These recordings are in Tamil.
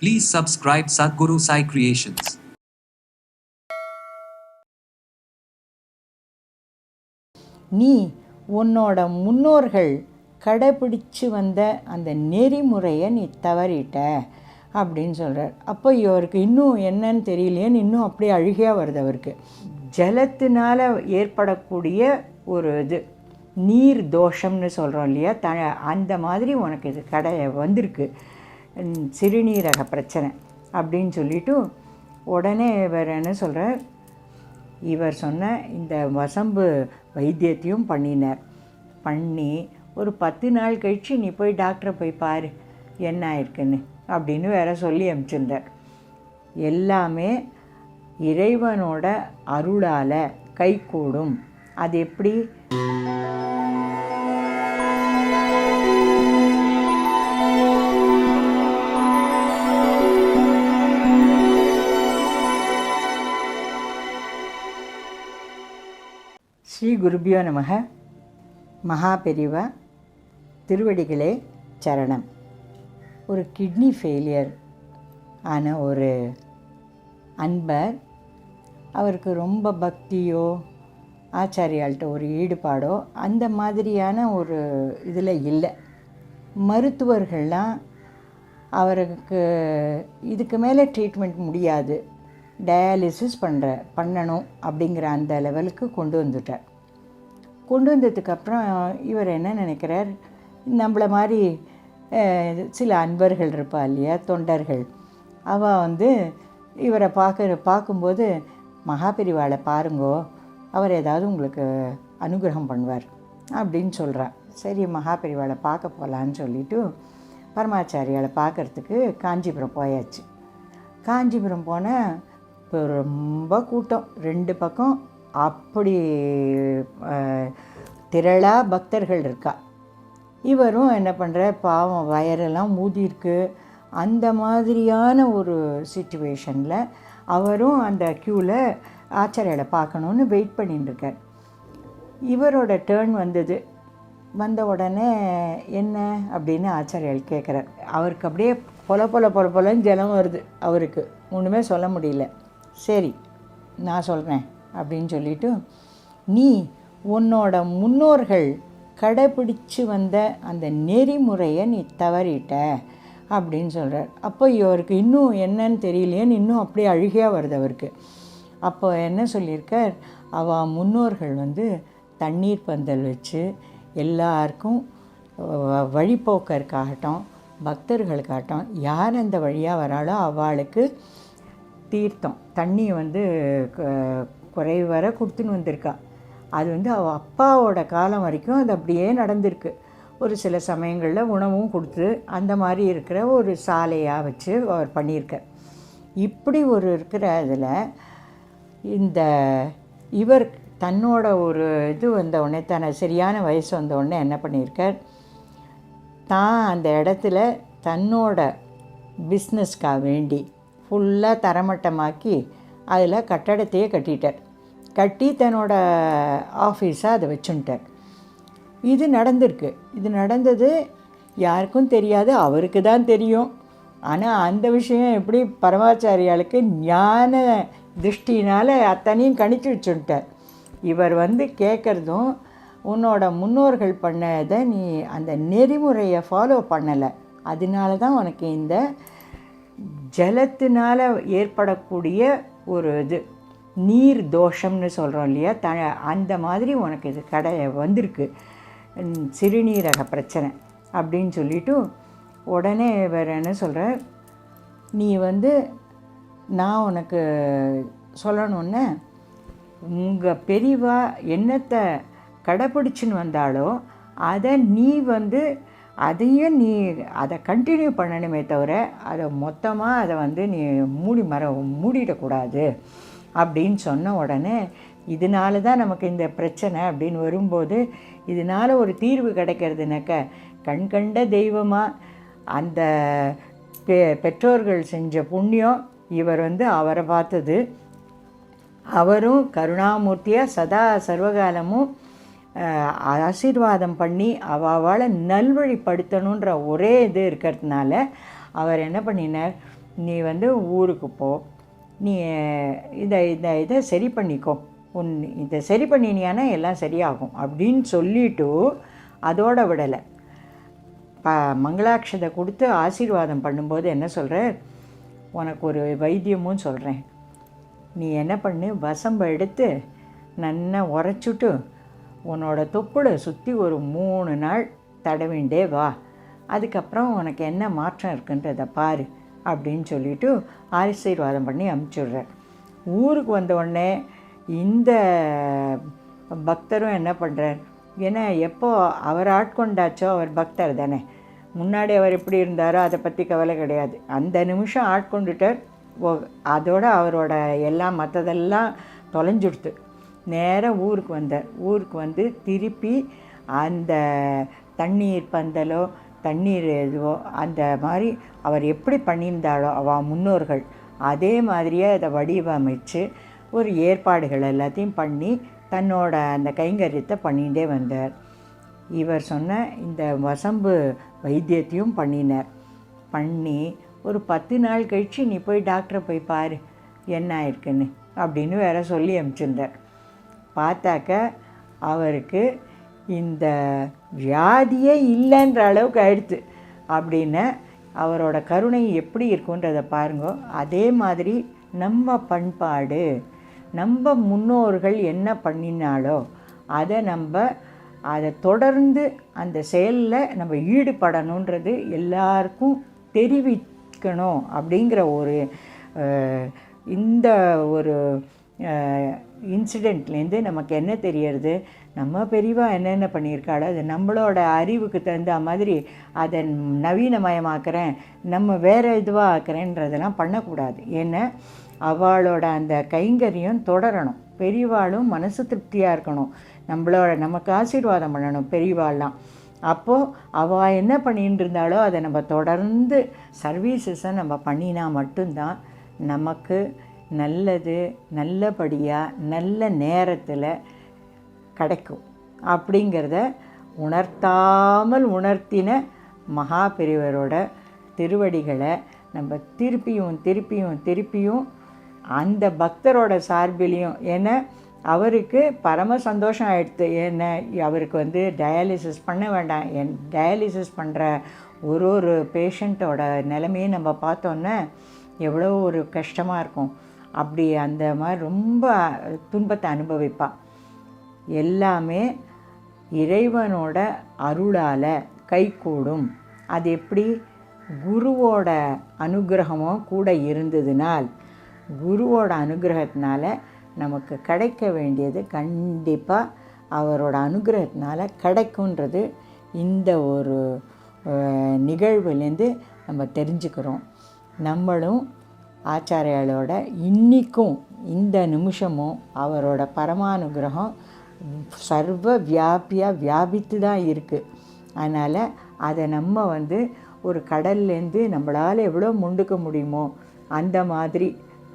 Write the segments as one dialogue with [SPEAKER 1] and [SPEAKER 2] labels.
[SPEAKER 1] Please subscribe Sadhguru Sai Creations.
[SPEAKER 2] நீ உன்னோட முன்னோர்கள் கடைபிடிச்சு வந்த அந்த நெறிமுறையை நீ தவறிட்ட அப்படின்னு சொல்கிறார் அப்போ இவருக்கு இன்னும் என்னன்னு தெரியலையேன்னு இன்னும் அப்படியே அழுகையாக வருது அவருக்கு. ஜலத்தினால் ஏற்படக்கூடிய ஒரு இது நீர் தோஷம்னு சொல்கிறோம் இல்லையா? த அந்த மாதிரி உனக்கு இது கடை வந்திருக்கு. சிறுநீரக பிரச்சனை அப்படின்னு சொல்லிவிட்டு உடனே இவர் என்ன சொல்கிறார் இவர் சொன்ன இந்த வசம்பு வைத்தியத்தையும் பண்ணினார். பண்ணி ஒரு பத்து நாள் கழித்து நீ போய் டாக்டரை போய் பாரு என்ன ஆயிருக்குன்னு அப்படின்னு வேற சொல்லி அனுப்பிச்சிருந்தார் எல்லாமே இறைவனோட அருளால் கைகூடும். அது எப்படி? ஸ்ரீ குருபியோ நமக மகாபெரிவா திருவடிகளே சரணம். ஒரு கிட்னி ஃபெயிலியர் ஆன ஒரு அன்பர் அவருக்கு ரொம்ப பக்தியோ ஆச்சாரியாள்கிட்ட ஒரு ஈடுபாடோ அந்த மாதிரியான ஒரு இதில் இல்லை. மருத்துவர்கள்லாம் அவருக்கு இதுக்கு மேலே ட்ரீட்மெண்ட் முடியாது. டயாலிசிஸ் பண்ணுற பண்ணணும் அப்படிங்கிற அந்த லெவலுக்கு கொண்டு வந்துட்டார். கொண்டு வந்ததுக்கப்புறம் இவர் என்ன நினைக்கிறார்? நம்மளை மாதிரி சில அன்பர்கள் இருப்பா இல்லையா? தொண்டர்கள். அவள் வந்து இவரை பார்க்க பார்க்கும்போது மகாபெரிவாளை பாருங்கோ அவர் ஏதாவது உங்களுக்கு அனுகிரகம் பண்ணுவார் அப்படின்னு சொல்கிறான் சரி மகாபெரிவாளை பார்க்க போகலான்னு சொல்லிவிட்டு பரமாச்சாரியாவை பார்க்கறதுக்கு காஞ்சிபுரம் போயாச்சு. காஞ்சிபுரம் போனால் இப்போ ரொம்ப கூட்டம். ரெண்டு பக்கம் அப்படி திரளாக திரளா பக்தர்கள் இருக்கா? இவரும் என்ன பண்ணுற பாவம் வயரெல்லாம் மூதிருக்கு அந்த மாதிரியான ஒரு சுச்சுவேஷனில் அவரும் அந்த க்யூவில் ஆச்சாரியாலை பார்க்கணுன்னு வெயிட் பண்ணிட்டுருக்கார் இவரோட டேர்ன் வந்தது. வந்த உடனே என்ன அப்படின்னு ஆச்சாரியால் கேட்குறார். அவருக்கு அப்படியே பொல பொல பொல பொலன்னு ஜலம் வருது அவருக்கு. ஒன்றுமே சொல்ல முடியல. சரி நான் சொல்கிறேன் அப்படின்னு சொல்லிட்டு நீ உன்னோட முன்னோர்கள் கடைப்பிடிச்சு வந்த அந்த நெறிமுறையை நீ தவறிட்ட அப்படின்னு சொல்கிறார் அப்போ இவருக்கு இன்னும் என்னன்னு தெரியலையேன்னு இன்னும் அப்படியே அழுகையாக வருது அவருக்கு. அப்போ என்ன சொல்லியிருக்கார்? அவ முன்னோர்கள் வந்து தண்ணீர் பந்தல் வச்சு எல்லாருக்கும் வ- வழிப்போக்கருக்காகட்டும் பக்தர்களுக்காகட்டும் யார் அந்த வழியாக வராளோ அவளுக்கு தீர்த்தம். தண்ணி வந்து க- குறைவர கொடுத்துன்னு வந்திருக்கா. அது வந்து அவள் அப்பாவோட காலம் வரைக்கும் அது அப்படியே நடந்திருக்கு. ஒரு சில சமயங்களில் உணவும் கொடுத்து அந்த மாதிரி இருக்கிற ஒரு சாலையாக வச்சு அவர் பண்ணியிருக்கார். இப்படி ஒரு இருக்கிற இதில் இந்த இவர் தன்னோட ஒரு இது வந்தவுடனே தன்னை தன சரியான வயசு வந்தவுடனே என்ன பண்ணியிருக்கார்? தான் அந்த இடத்துல தன்னோட பிஸ்னஸ்க்காக வேண்டி ஃபுல்லாக தரமட்டமாக்கி அதில் கட்டடத்தையே கட்டிட்டார். கட்டி தன்னோட ஆஃபீஸாக அதை வச்சுட்டார் இது நடந்திருக்கு. இது நடந்தது யாருக்கும் தெரியாது அவருக்கு தான் தெரியும். ஆனால் அந்த விஷயம் எப்படி பரமாச்சாரியாளுக்கு ஞான திருஷ்டினால் அத்தனையும் கணிச்சு வச்சுட்டார் இவர் வந்து கேட்குறதும் உன்னோட முன்னோர்கள் பண்ணதை நீ அந்த நெறிமுறையை ஃபாலோ பண்ணலை. அதனால தான் உனக்கு இந்த ஜலத்தினால் ஏற்படக்கூடிய ஒரு இது. நீர் தோஷம்னு சொல்கிறோம் இல்லையா? த அந்த மாதிரி உனக்கு இது கடை வந்திருக்கு. சிறுநீரக பிரச்சனை அப்படின்னு சொல்லிட்டு உடனே வேறு என்ன சொல்கிற நீ வந்து நான் உனக்கு சொல்லணுன்னு உங்கள் பெரியவா என்னத்தை கடைப்பிடிச்சின்னு வந்தாலோ அதை நீ வந்து அதையும் நீ அதை கண்டினியூ பண்ணணுமே தவிர அதை மொத்தமாக அதை வந்து நீ மூடி மர மூடிடக்கூடாது அப்படின்னு சொன்ன உடனே இதனால தான் நமக்கு இந்த பிரச்சனை அப்படின்னு வரும்போது இதனால் ஒரு தீர்வு கிடைக்கிறதுனாக்க கண் கண்ட தெய்வமாக அந்த பெ பெற்றோர்கள் செஞ்ச புண்ணியம் இவர் வந்து அவரை பார்த்தது. அவரும் கருணாமூர்த்தியாக சதா சர்வகாலமும் ஆசீர்வாதம் பண்ணி அவாவால் நல்வழிப்படுத்தணுன்ற ஒரே இது இருக்கிறதுனால அவர் என்ன பண்ணினார்? நீ வந்து ஊருக்கு போ. நீ இதை இதை இதை சரி பண்ணிக்கோ. உன் இதை சரி பண்ணினியானா எல்லாம் சரியாகும் அப்படின்னு சொல்லிட்டு அதோட விடலை. ப மங்களாட்சதை கொடுத்து ஆசீர்வாதம் பண்ணும்போது என்ன சொல்கிற உனக்கு ஒரு வைத்தியமும் சொல்கிறேன் நீ என்ன பண்ணு? வசம்பை எடுத்து நல்லா உரைச்சுட்டு உன்னோட தொப்புளை சுற்றி ஒரு மூணு நாள் தடவிண்டே வா. அதுக்கப்புறம் உனக்கு என்ன மாற்றம் இருக்குன்றதை பாரு அப்படின்னு சொல்லிட்டு ஆசீர்வாதம் பண்ணி அமுச்சுடுறேன் ஊருக்கு வந்த உடனே இந்த பக்தரும் என்ன பண்ணுறார் ஏன்னா எப்போ அவர் ஆட்கொண்டாச்சோ அவர் பக்தர் தானே. முன்னாடி அவர் எப்படி இருந்தாரோ அதை பற்றி கவலை கிடையாது. அந்த நிமிஷம் ஆட்கொண்டுட்டார். ஓ அதோட அவரோட எல்லாம் மற்றதெல்லாம் தொலைஞ்சுடுத்து. நேராக ஊருக்கு வந்தார் ஊருக்கு வந்து திருப்பி அந்த தண்ணீர் பந்தலோ தண்ணீர் எதுவோ அந்த மாதிரி அவர் எப்படி பண்ணியிருந்தாலோ அவ முன்னோர்கள் அதே மாதிரியே அதை வடிவமைச்சு ஒரு ஏற்பாடுகள் எல்லாத்தையும் பண்ணி தன்னோட அந்த கைங்கரியத்தை பண்ணிகிட்டே வந்தார். இவர் சொன்ன இந்த வசம்பு வைத்தியத்தையும் பண்ணினார். பண்ணி ஒரு பத்து நாள் கழித்து நீ போய் டாக்டரை போய் பாரு என்ன ஆயிருக்குன்னு அப்படின்னு வேற சொல்லி அனுப்பிச்சிருந்தார். பார்த்தாக்க அவருக்கு இந்த வியாதியே இல்லைன்ற அளவுக்கு ஆயிடுத்து. அப்படின்னு அவரோட கருணை எப்படி இருக்குன்றதை பாருங்க. அதே மாதிரி நம்ம பண்பாடு நம்ம முன்னோர்கள் என்ன பண்ணினாலோ அதை நம்ம அதை தொடர்ந்து அந்த செயலில் நம்ம ஈடுபடணுன்றது எல்லாருக்கும் தெரிவிக்கணும் அப்படிங்கிற ஒரு இந்த ஒரு இன்சிடெண்ட்லேருந்து நமக்கு என்ன தெரியறது? நம்ம பெரியவா என்னென்ன பண்ணியிருக்காளோ அது நம்மளோட அறிவுக்கு தகுந்த மாதிரி அதை நவீனமயமாக்குறேன் நம்ம வேறு இதுவாக ஆக்குறேன்றதெல்லாம் பண்ணக்கூடாது. ஏன்னா அவளோட அந்த கைங்கரியம் தொடரணும். பெரியவாளும் மனசு திருப்தியாக இருக்கணும். நம்மளோட நமக்கு ஆசீர்வாதம் பண்ணணும் பெரியவாள்லாம். அப்போது அவள் என்ன பண்ணிட்டு இருந்தாலோ அதை நம்ம தொடர்ந்து சர்வீசஸை நம்ம பண்ணினா மட்டும்தான் நமக்கு நல்லது நல்லபடியாக நல்ல நேரத்தில் கிடைக்கும். அப்படிங்கிறத உணர்த்தாமல் உணர்த்தின மகா பெரியவரோட திருவடிகளை நம்ம திருப்பியும் திருப்பியும் திருப்பியும் அந்த பக்தரோட சார்பிலையும் ஏன்னா அவருக்கு பரம சந்தோஷம் ஆயிடுத்து ஏன்னா அவருக்கு வந்து டயாலிசிஸ் பண்ண வேண்டாம். என் டயாலிசிஸ் பண்ணுற ஒரு ஒரு பேஷண்ட்டோட நிலைமையை நம்ம பார்த்தோன்னே எவ்வளோ ஒரு கஷ்டமாக இருக்கும். அப்படி அந்த மாதிரி ரொம்ப துன்பத்தை அனுபவிப்பா. எல்லாமே இறைவனோட அருளால் கைகூடும். அது எப்படி? குருவோட அனுகிரகமும் கூட இருந்ததுனால் குருவோட அனுகிரகத்தினால நமக்கு கிடைக்க வேண்டியது கண்டிப்பாக அவரோட அனுகிரகத்தினால கிடைக்குன்றது இந்த ஒரு நிகழ்வுலேருந்து நம்ம தெரிஞ்சுக்கிறோம். நம்மளும் ஆச்சாரியாலோட இன்றைக்கும் இந்த நிமிஷமும் அவரோட பரமானுகிரகம் சர்வ வியாபியாக வியாபித்து தான் இருக்குது அதனால் அதை நம்ம வந்து ஒரு கடல்லேருந்து நம்மளால் எவ்வளோ முண்டுக்க முடியுமோ அந்த மாதிரி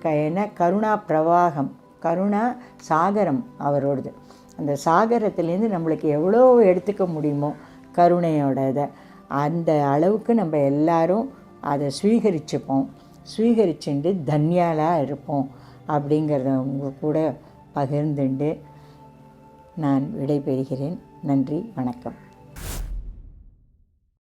[SPEAKER 2] க என்ன கருணா பிரவாகம் கருணா சாகரம் அவரோடது. அந்த சாகரத்துலேருந்து நம்மளுக்கு எவ்வளோ எடுத்துக்க முடியுமோ கருணையோட இதை அந்த அளவுக்கு நம்ம எல்லாரும் அதை ஸ்வீகரிச்சுப்போம். ஸ்வீகரிச்சுண்டு தன்யாலாக இருப்போம் அப்படிங்கிறத உங்கள் கூட பகிர்ந்துண்டு நான் விடைபெறுகிறேன். நன்றி வணக்கம்.